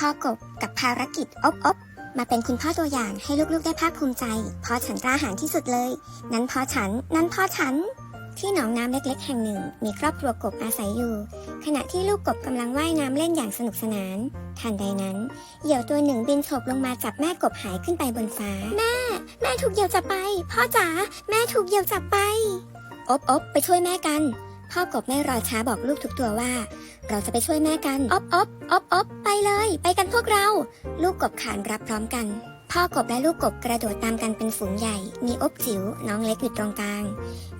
พ่อกบกับภารกิจอบอบมาเป็นคุณพ่อตัวอย่างให้ลูกๆได้ภาคภูมิใจพ่อฉันกล้าหาญที่สุดเลย นั้นพ่อฉัน นั้นพ่อฉัน ที่หนองน้ำเล็กๆ แห่งหนึ่ง มีครอบครัวกบอาศัยอยู่ ขณะที่ลูกกบกำลังว่ายน้ำเล่นอย่างสนุกสนาน ทันใดนั้น เหยี่ยวตัวหนึ่งบินโฉบลงมาจับแม่กบหายขึ้นไปบนฟ้า แม่ แม่ถูกเหยี่ยวจับไป พ่อจ๋าแม่ถูกเหยี่ยวจับไป อบอบไปช่วยแม่กัน พ่อกบไม่รอช้าบอกลูกทุกตัวว่า เราจะไปช่วยแม่กันอบอบอบอบไปเลย ไปกันพวกเรา ลูกกบขานรับพร้อมกัน พ่อกบและลูกกบกระโดดตามกันเป็นฝูงใหญ่ มีอบจิ๋วน้องเล็กอยู่ตรงกลาง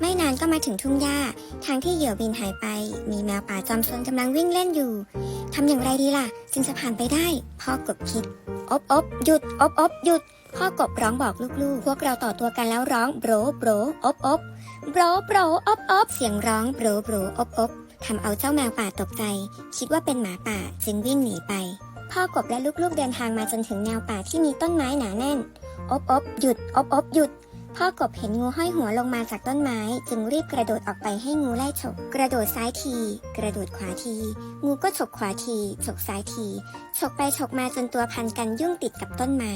ไม่นานก็มาถึงทุ่งหญ้า ทางที่เหยี่ยวบินหายไป มีแมวป่าจอมซนกำลังวิ่งเล่นอยู่ ทำอย่างไรดีล่ะจึงจะผ่านไปได้ พ่อกบคิด อบอบหยุด อบอบหยุด พ่อกบร้องบอกลูกๆ พวกเราต่อตัวกันแล้วร้องโบรโบรอบอบโบรโบรอบอบเสียงร้องโบรโบรอบอบทำเอาเจ้าแมวป่าตกใจ คิดว่าเป็นหมาป่าจึงวิ่งหนีไป พ่อกบและลูกๆเดินทางมาจนถึงแนวป่าที่มีต้นไม้หนาแน่น อบอบหยุด อบอบหยุด พ่อกบเห็นงูห้อยหัวลงมาจากต้นไม้ จึงรีบกระโดดออกไปให้งูไล่ฉก กระโดดซ้ายที กระโดดขวาที งูก็ฉกขวาทีฉกซ้ายทีฉกไปฉกมาจนตัวพันกันยุ่งติดกับต้นไม้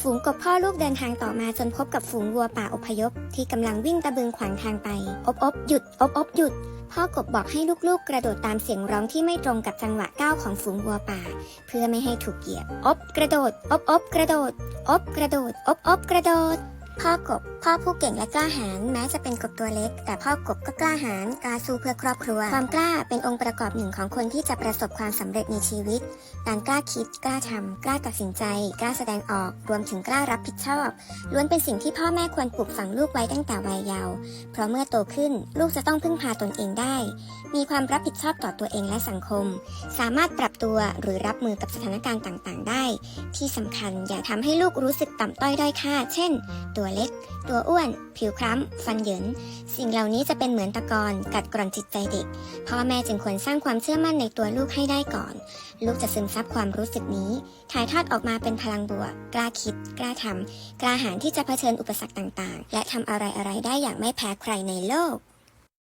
ฝูงกบพ่อลูกเดินทางต่อมาจนพบกับฝูงวัวป่าอพยพ ที่กำลังวิ่งตะบึงขวางทางไป อบอบหยุด อบอบหยุดพ่อกบบอกให้ลูกๆ กระโดดตามเสียงร้องที่ไม่ตรงกับจังหวะก้าวของฝูงวัวป่า เพื่อไม่ให้ถูกเหยียบ อบกระโดด อบอบกระโดด อบกระโดด อบอบกระโดด พ่อกบ พ่อผู้เก่งและกล้าหาญแม้จะเป็นกบตัวเล็ก แต่พ่อกบก็กล้าหาญกล้าสู้เพื่อครอบครัว ความกล้าเป็นองค์ประกอบหนึ่งของคนที่จะประสบความสำเร็จในชีวิต การกล้าคิดกล้าทำกล้าตัดสินใจ กล้าแสดงออกรวมถึงกล้ารับผิดชอบ ล้วนเป็นสิ่งที่พ่อแม่ควรปลูกฝังลูกไว้ตั้งแต่วัยเยาว์เพราะเมื่อโตขึ้นลูกจะต้องพึ่งพาตนเองได้ มีความรับผิดชอบต่อตัวเองและสังคม สามารถปรับตัวหรือรับมือกับสถานการณ์ต่างๆ ได้ ที่สำคัญอย่าทำให้ลูกรู้สึกต่ำต้อยด้อยค่า เช่น ตัวตัวเล็ก ตัวอ้วน ผิวคล้ำ ฟันเหยิน สิ่งเหล่านี้จะเป็นเหมือนตะกอนกัดกร่อนจิตใจเด็ก พ่อแม่จึงควรสร้างความเชื่อมั่นในตัวลูกให้ได้ก่อน ลูกจะซึมซับความรู้สึกนี้ ถ่ายทอดออกมาเป็นพลังบวก กล้าคิด กล้าทำ กล้าหาญที่จะเผชิญอุปสรรคต่างๆ และทำอะไรๆได้อย่างไม่แพ้ใครในโลก